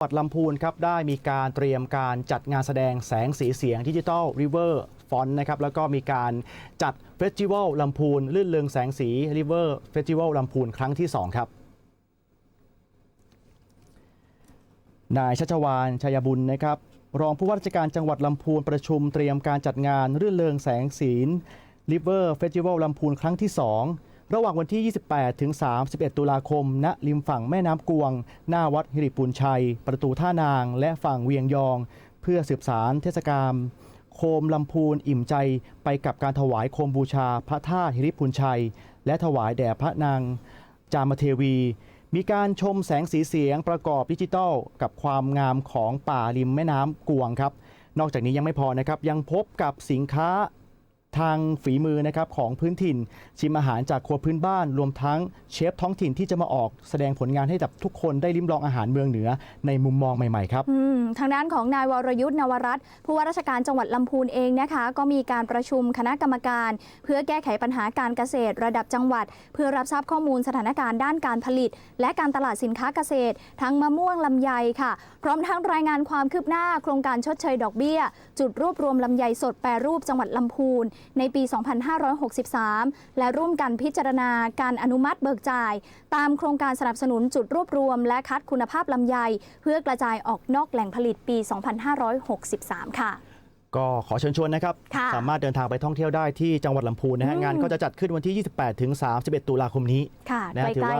จังหวัดลำพูนครับได้มีการเตรียมการจัดงานแสดงแสงสีเสียงดิจิทัลริเวอร์ฟอนนะครับแล้วก็มีการจัดเฟสติวัลลำพูนลื่นเริงแสงสีริเวอร์เฟสติวัลลำพูนครั้งที่ 2 ครับนายชัชวานชัยบุญนะครับรองผู้ว่าราชการจังหวัดลำพูนประชุมเตรียมการจัดงานรื่นเริงแสงสีริเวอร์เฟสติวัลลำพูนครั้งที่ 2 ระหว่างวันที่ 28 ถึง 31 ตุลาคม ณ ริมฝั่งแม่น้ำกวง หน้าวัดหิริปุนชัย ประตูท่านาง และฝั่งเวียงยอง เพื่อสืบสารเทศกาลโคมลำพูนอิ่มใจไปกับการถวายโคมบูชาพระธาตุหิริปุนชัย และถวายแด่พระนาง จามเทวี มีการชมแสงสีเสียงประกอบดิจิทัล กับความงามของป่าริมแม่น้ำกวงครับ นอกจากนี้ยังไม่พอนะครับยังพบกับสินค้า ทางฝีมือนะครับของพื้นถิ่น ชิมอาหารจากครัวพื้นบ้าน รวมทั้งเชฟท้องถิ่นที่จะมาออกแสดงผลงานให้กับทุกคนได้ลิ้มลองอาหารเมืองเหนือในมุมมองใหม่ ๆ ครับ อืม ทางด้านของนายวรยุทธ์นวรัตน์ผู้ว่าราชการจังหวัดลำพูนเองนะคะ ก็มีการประชุมคณะกรรมการ เพื่อแก้ไขปัญหาการเกษตร ระดับจังหวัด เพื่อรับทราบข้อมูลสถานการณ์ด้านการผลิต และการตลาดสินค้าเกษตร ทั้งมะม่วงลำไยค่ะ พร้อมทั้งรายงานความคืบหน้า โครงการชดเชยดอกเบี้ย จุดรวบรวมลำไยสดแปรรูปจังหวัดลำพูนในปี 2563 และร่วมกันพิจารณาการอนุมัติเบิกจ่าย ตามโครงการสนับสนุนจุดรวบรวม และคัดคุณภาพลำไย เพื่อกระจายออกนอกแหล่งผลิตปี 2563 ค่ะ ก็ขอเชิญชวนนะครับ ค่ะสามารถเดินทางไปท่องเที่ยวได้ที่จังหวัดลำพูนนะฮะ อืม งานก็จะจัดขึ้นวันที่ 28 ถึง 31 ตุลาคมนี้ ค่ะนะใกถือล้ว่า